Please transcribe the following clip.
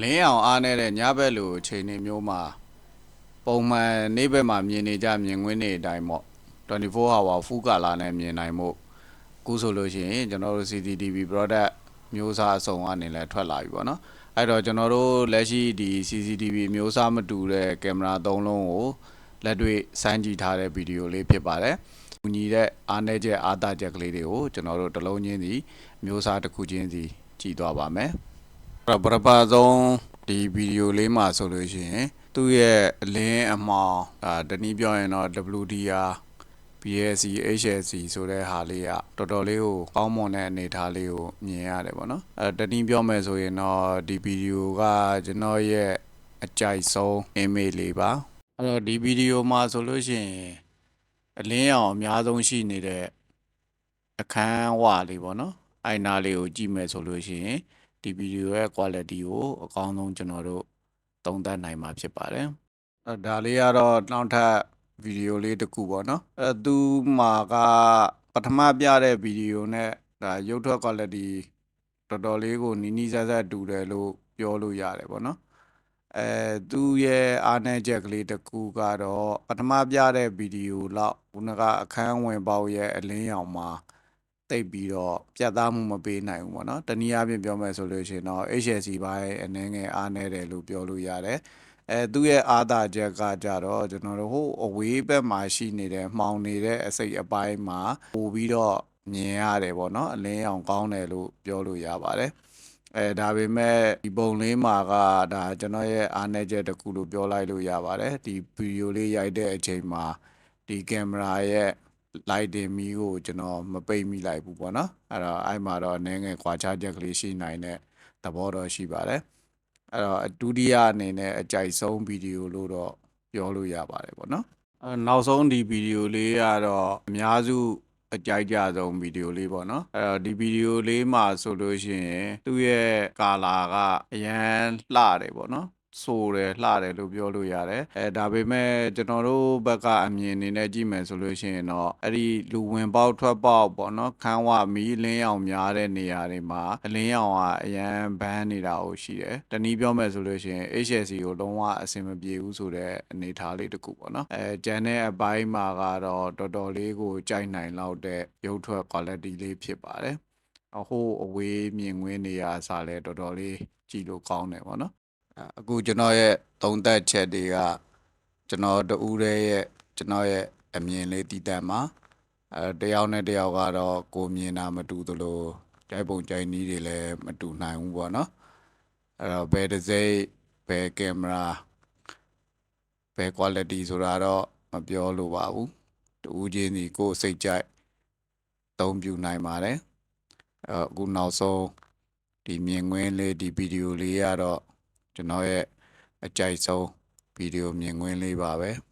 လင်းအောင်အားနေတဲ့ညဘက်လိုအချိန်တွေမျိုးမှာပုံမှန်နေ့ဘက်မှာမြင်နေကြမြင်ကွင်းတွေအတိုင်းပေါ့24 hour full color နဲ့မြင်နိုင်မှုအခုဆိုလို့ရှိရင်ကျွန်တော်တို့ CCTV product မျိုးစားအစုံအနေနဲ့ထွက်လာပြီပေါ့နော်အဲ့တော့ကျွန်တော်တို့လက်ရှိဒီ CCTV မျိုးစားမတူတဲ့ကင်မရာ၃လုံးကိုလက်တွေ့စမ်းကြည့်ထားတဲ့ဗီဒီယိုလေးဖြစ်ပါတယ်။ညီတဲ့အားနည်းချက်အားသာချက်ကလေးတွေကိုကျွန်တော်တို့တစ်လုံးချင်းစီမျိုးစားတစ်ခုချင်းစီကြည့်သွားပါမယ်။ အဲ့တော့ပထမဆုံးဒီဗီဒီယိုလေးမှာဆိုလို့ရှိရင်သူ့ရဲ့အလင်းအမောင်ဒါတနည်းပြောရင်တော့ WDR BSC HSC ဆိုတဲ့ဟာလေးကတော်တော်လေးကိုကောင်းမွန်တဲ့အနေအထားလေးကိုမြင်ရတယ်ပေါ့နော်အဲတနည်းပြောမယ်ဆိုရင်တော့ဒီဗီဒီယိုကကျွန်တော်ရဲ့အကြိုက်ဆုံး image လေးပါအဲ့တော့ဒီဗီဒီယိုမှာဆိုလို့ရှိရင်အလင်းအောင်အများဆုံးရှိနေတဲ့အခန်းဝလေးပေါ့နော်အိုင်နာလေးကိုကြည့်မယ်ဆိုလို့ရှိရင် ဒီဗီဒီယိုရဲ့ quality ကိုအကောင်းဆုံးကျွန်တော်တို့သုံးသပ်နိုင်မှာဖြစ်ပါတယ်အဲဒါလေးကတော့နောက်ထပ်ဗီဒီယိုလေးတစ်ခုပေါ့နော်အဲသူမှာကပထမပြတဲ့ဗီဒီယိုနဲ့ဒါရုပ်ထွက် quality တော်တော်လေးကိုနီးနီးဆန်းဆန်းတူတယ်လို့ပြောလို့ရတယ်ပေါ့နော်အဲသူရဲ့အားနည်းချက်ကလေးတစ်ခုကတော့ပထမပြတဲ့ဗီဒီယိုလောက်ခုနကအခန်းဝင်ပေါက်ရဲ့အလင်းရောင်မှာ တိတ်ပြီးတော့ပြတ်သားမှုမပေးနိုင်ဘူးပေါ့နော်တနည်းအားဖြင့်ပြောမယ်ဆိုလို့ရှိရင်တော့ HSC ဘိုင်းအနေငယ်အားနည်းတယ်လို့ပြောလို့ရတယ်အဲသူ့ရဲ့အားသာချက်ကကြတော့ကျွန်တော်တို့ဟိုအဝေးဘက်မှာရှိနေတဲ့မှောင်နေတဲ့အစိတ်အပိုင်းမှာပို့ပြီးတော့မြင်ရတယ်ပေါ့နော်အလင်းအောင်ကောင်းတယ်လို့ပြောလို့ရပါတယ်အဲဒါပေမဲ့ဒီပုံလေးမှာကဒါကျွန်တော်ရဲ့အားနည်းချက်တစ်ခုလို့ပြောလိုက်လို့ရပါတယ်ဒီဗီဒီယိုလေးရိုက်တဲ့အချိန်မှာဒီကင်မရာရဲ့ lighting မီးကိုကျွန်တော်မပိတ်မိလိုက်ဘူးပေါ့နော်အဲ့တော့အဲ့မှာတော့နည်းငယ်ခွာခြားချက်ကလေးရှိနိုင်တဲ့သဘောတော့ရှိပါတယ်အဲ့တော့ဒုတိယအနေနဲ့အကြိုက်ဆုံးဗီဒီယိုလို့တော့ပြောလို့ရပါတယ်ပေါ့နော်အဲနောက်ဆုံးဒီဗီဒီယိုလေးကတော့အများစုအကြိုက်ကြဆုံးဗီဒီယိုလေးပေါ့နော်အဲ့တော့ဒီဗီဒီယိုလေးမှာဆိုလို့ရှိရင်သူ့ရဲ့ကာလာကအရန်လှတယ်ပေါ့နော် ဆိုတယ်လှတယ်လို့ပြောလို့ရတယ်အဲဒါပေမဲ့ကျွန်တော်တို့ဘက်ကအမြင်အနေနဲ့ကြည့်မယ်ဆိုလို့ရှိရင်တော့အဲ့ဒီလူဝင်ပေါက်ထွက်ပေါက်ပေါ့နော်ခန်းဝမီးလင်းရောင်များတဲ့နေရာတွေမှာအလင်းရောင်ကအရန်ဘန်းနေတာကိုရှိတယ်တနည်းပြောမယ်ဆိုလို့ရှိရင် HSC ကိုလုံးဝအဆင်မပြေဘူးဆိုတဲ့အနေအထားလေးတစ်ခုပေါ့နော်အဲကျန်တဲ့အပိုင်းမှာကတော့တော်တော်လေးကိုကြိုက်နိုင်လောက်တဲ့ရုပ်ထွက် quality လေးဖြစ်ပါတယ်အဟိုးအဝေးမြင်ကွင်းနေရာအစားလဲတော်တော်လေးကြည့်လို့ကောင်းတယ်ပေါ့နော် အဲအခုကျွန်တော်ရဲ့သုံးသက်ချက်တွေကကျွန်တော်တူးတဲ့ရဲ့ကျွန်တော်ရဲ့အမြင်လေးတည်တတ်မှာအဲတယောက်နဲ့တယောက်ကတော့ကိုမြင်တာမတူသလိုကြိုက်ပုံကြိုက်နည်းတွေလည်းမတူနိုင်ဘူးပေါ့နော်အဲ့တော့ဘယ်တစ်စိတ်ဘယ်ကင်မရာဘယ် quality ဆိုတာတော့မပြောလို့ပါဘူးတူးချင်းစီကိုယ်စိတ်ကြိုက်သုံးပြနိုင်ပါတယ်အဲအခုနောက်ဆုံးဒီမြင်ကွင်းလေးဒီဗီဒီယိုလေးကတော့ ကျွန်တော်ရဲ့အကြိုက်ဆုံးဗီဒီယိုမြင်ကွင်းလေးပါပဲ။